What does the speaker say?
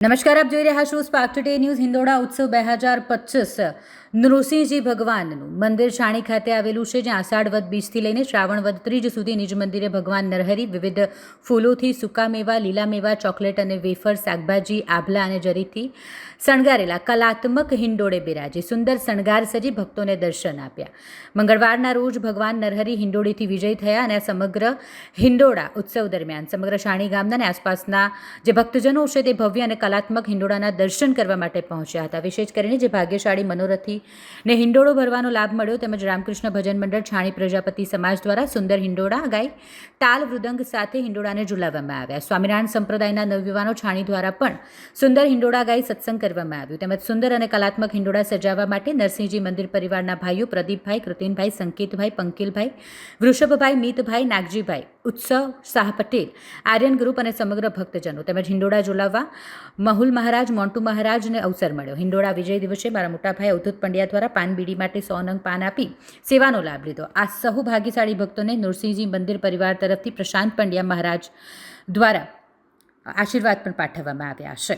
નમસ્કાર, આપ જોઈ રહ્યા છો સ્પાર્ક ટુડે ન્યૂઝ હિંદોળા ઉત્સવ બે હજાર પચીસ. નૃસિંહજી ભગવાનનું મંદિર છાણી ખાતે આવેલું છે, જ્યાં આષાઢ વદ બીજથી લઈને શ્રાવણ વદ ત્રીજ સુધી નિજ મંદિરે ભગવાન નરહરી વિવિધ ફૂલોથી સૂકા મેવા, લીલા મેવા, ચોકલેટ અને વેફર, શાકભાજી, આભલા અને જરીથી શણગારેલા કલાત્મક હિંડોળે બિરાજી. સુંદર શણગાર સજી ભક્તોને દર્શન આપ્યા. મંગળવારના રોજ ભગવાન નરહરી હિંડોળીથી વિજય થયા અને સમગ્ર હિંડોળા ઉત્સવ દરમિયાન સમગ્ર શાણી ગામના અને આસપાસના જે ભક્તજનો છે, તે ભવ્ય અને કલાત્મક હિંડોળાના દર્શન કરવા માટે પહોંચ્યા હતા. વિશેષ કરીને જે ભાગ્યશાળી મનોરથી ને હિંડોળો ભરવાનો લાભ મળ્યો તેમજ રામકૃષ્ણ ભજન મંડળ છાણી પ્રજાપતિ સમાજ દ્વારા સુંદર હિંડોળા ગાય તાલ વૃદંગ સાથે હિંડોળાને ઝુલાવવામાં આવ્યા. સ્વામિનારાયણ સંપ્રદાયના નવયુવાનો છાણી દ્વારા પણ સુંદર હિંડોળા ગાય સત્સંગ કરવામાં આવ્યું. તેમજ સુંદર અને કલાત્મક હિંડોળા સજાવવા માટે નરસિંહજી મંદિર પરિવારના ભાઈઓ પ્રદીપભાઈ, કૃતિનભાઈ, સંકેતભાઈ, પંકિલભાઈ, વૃષભભાઈ, મિતભાઈ, નાગજીભાઈ, ઉત્સવ શાહ પટેલ, આર્યન ગ્રુપ અને સમગ્ર ભક્તજનો તેમજ હિંડોળા ઝુલાવવા મહુલ મહારાજ, મોન્ટુ મહારાજને અવસર મળ્યો. હિંડોળા વિજય દિવસે મારા મોટાભાઈ અવધૂત પંડ્યા દ્વારા પાન બીડી માટે સોનંગ પાન આપી સેવાનો લાભ લીધો. આ સહુ ભાગ્યશાળી ભક્તોને નૃસિંહજી મંદિર પરિવાર તરફથી પ્રશાંત પંડ્યા મહારાજ દ્વારા આશીર્વાદ પણ પાઠવવામાં આવ્યા છે.